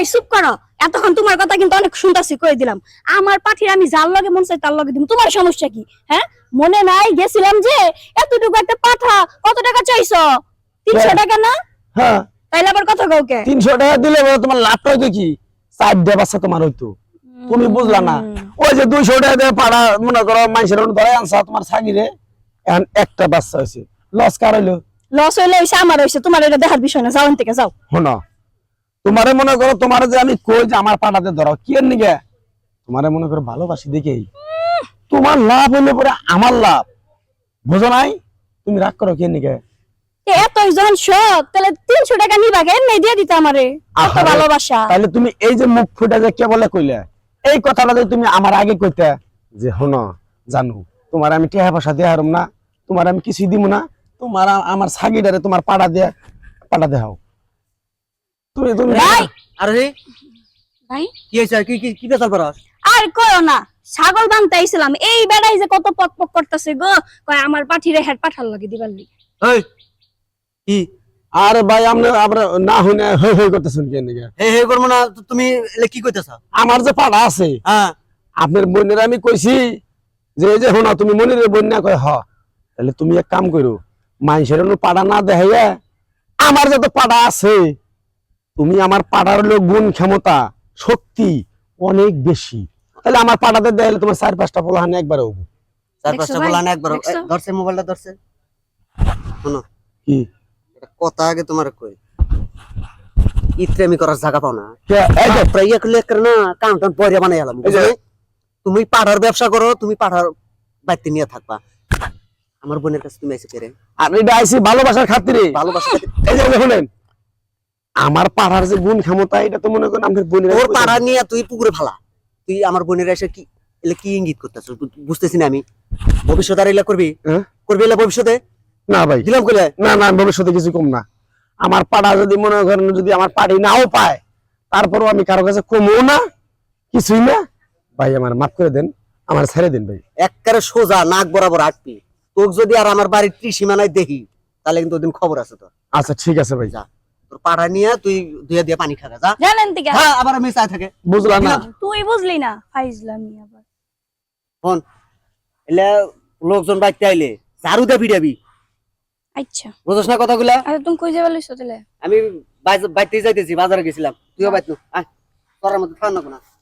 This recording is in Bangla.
এই চুপ করো। এতক্ষণ তোমার কথা কিন্তু অনেক শুনতাছি কই দিলাম। আমার পাঠির আমি যার লগে মন চাই তার লগে দিম। তোমার সমস্যা কি? হ্যাঁ? মনে নাই গেছিলাম যে এতটুকু একটা পাঠা কত টাকা চাইছো? তিনশো হ্যাঁ। টাকা না? হ্যাঁ। তাইলে আবার কথা কাউকে তিনশো টাকা দিলে তোমার লাভটা হইতো কি চার দেব আছে তোমার হইতো। তুমি বুঝলা না। ওই যে দুইশো টাকা দিয়ে পাড়া মনে করো মানুষের ধরে আনছা তোমার সাগিরে এখন একটা বাচ্চা হয়েছে। লস কার হইল? লস হইলে হইছে আমার হইছে। তোমার এটা দেখার বিষয় না। যাও থেকে যাও। শোনো। তোমারে মনে করো তোমার যে আমি কই যে আমার পাটাতে ধরো কি নিগে? তোমারে মনে করো ভালোবাসি দেখেই তোমার লাভ হইলে পরে আমার লাভ। বুঝো নাই? তুমি রাগ করো কি এর নিগে? এ শখ তাহলে তিনশো টাকা নিবা কেন? দিয়ে দিতে আমারে। এত ভালোবাসা। তাহলে তুমি এই যে মুখ ফুটে যে কে বলে কইলে? এই কথাটা যদি তুমি আমার আগে কইতে যে হন জানু তোমার আমি টেহা পয়সা দিয়ে হারুম না তোমার আমি কিছুই দিব না তোমার আ- আমার সাগিটারে তোমার পাড়া দিয়ে পাড়া দেখাও। তুমি তুমি ভাই! আরে ভাই! কি হয়েছে? কি কি কি বেচাল পারস আর কয়ো না! ছাগল বানতে আইছিলাম। এই বেড়াই যে কত পক পক করতেছে গো! কয় আমার পাঠিরে হেড পাঠাল লাগে দিবার লি এই কি? আর ভাই আমরা আমরা না হই হই করতেছেন কেন হে হে করব না তুমি এলে কি কইতেছ? আমার যে পাড়া আছে হ্যাঁ। আপনার বোনের আমি কইছি যে এই যে শোনো তুমি মনিরের বোন না কয় হ তাহলে তুমি এক কাম করো মানুষের পাড়া না দেখাইয়া আমার যত পাড়া আছে তুমি আমার পাড়ার লোক গুণ ক্ষমতা শক্তি অনেক বেশি। তাহলে আমার পাড়াতে দেখাইলে তোমার চার পাঁচটা পোলাহানে একবার হব। চার পাঁচটা? বলা একবার ধরছে মোবাইলটা ধরছে। শোনো। কি? একটা কথা আগে তোমার কই। ইত্রে আমি করার জায়গা পাও না। কে? এই যে, প্রায় এক করে না কাম পরে বানাই এলাম বুঝলে? তুমি পাঠার ব্যবসা করো তুমি পাঠার বাড়িতে নিয়ে থাকবা। আমার বোনের কাছে তুমি এসে পেরে আর এটা আইসি ভালোবাসার খাতিরে। ভালোবাসা। এই যে শুনেন। আমার পাড়ার যে গুণ ক্ষমতা এটা তো মনে করেন আমাদের বোনের ওর পাড়া নিয়ে তুই পুকুরে ফালা। তুই আমার বোনের এসে কি এলে কি ইঙ্গিত করতেছ? বুঝতেছি না আমি। ভবিষ্যৎ আর এলা করবি? হ্যাঁ? করবি এলা ভবিষ্যতে? না ভাই। দিলাম কইলে? না না ভবিষ্যতে কিছু কম না। আমার পাড়া যদি মনে করেন যদি আমার পাড়ি নাও পায় তারপরও আমি কারও কাছে কমও না কিছুই না। ভাই আমার মাফ করে দেন আমার ছেড়ে দিন ভাই। একবারে সোজা নাক বরাবর আটবি তোকে যদি আর আমার বাড়ির ত্রিসীমানায় দেখি তাহলে কিন্তু ওদিন খবর আছে তো আচ্ছা ঠিক আছে ভাই। যা। পাড়া নিয়ে তুই ধুয়ে দিয়ে পানি খাগা যা। জানেন থেকে হ্যাঁ আবার আমি চাই থাকে। বুঝলাম না। তুই বুঝলি না? ফাইজলাম নি আবার। ফোন। এলে লোকজন বাইতে আইলে ঝাড়ু দে ভিড়াবি আচ্ছা। বুঝছ না কথাগুলা? আরে তুমি কই যাবে লইছো তাহলে? আমি বাইতে যাইতেছি বাজারে গেছিলাম। তুইও বাইত আয় তোর মত ফান না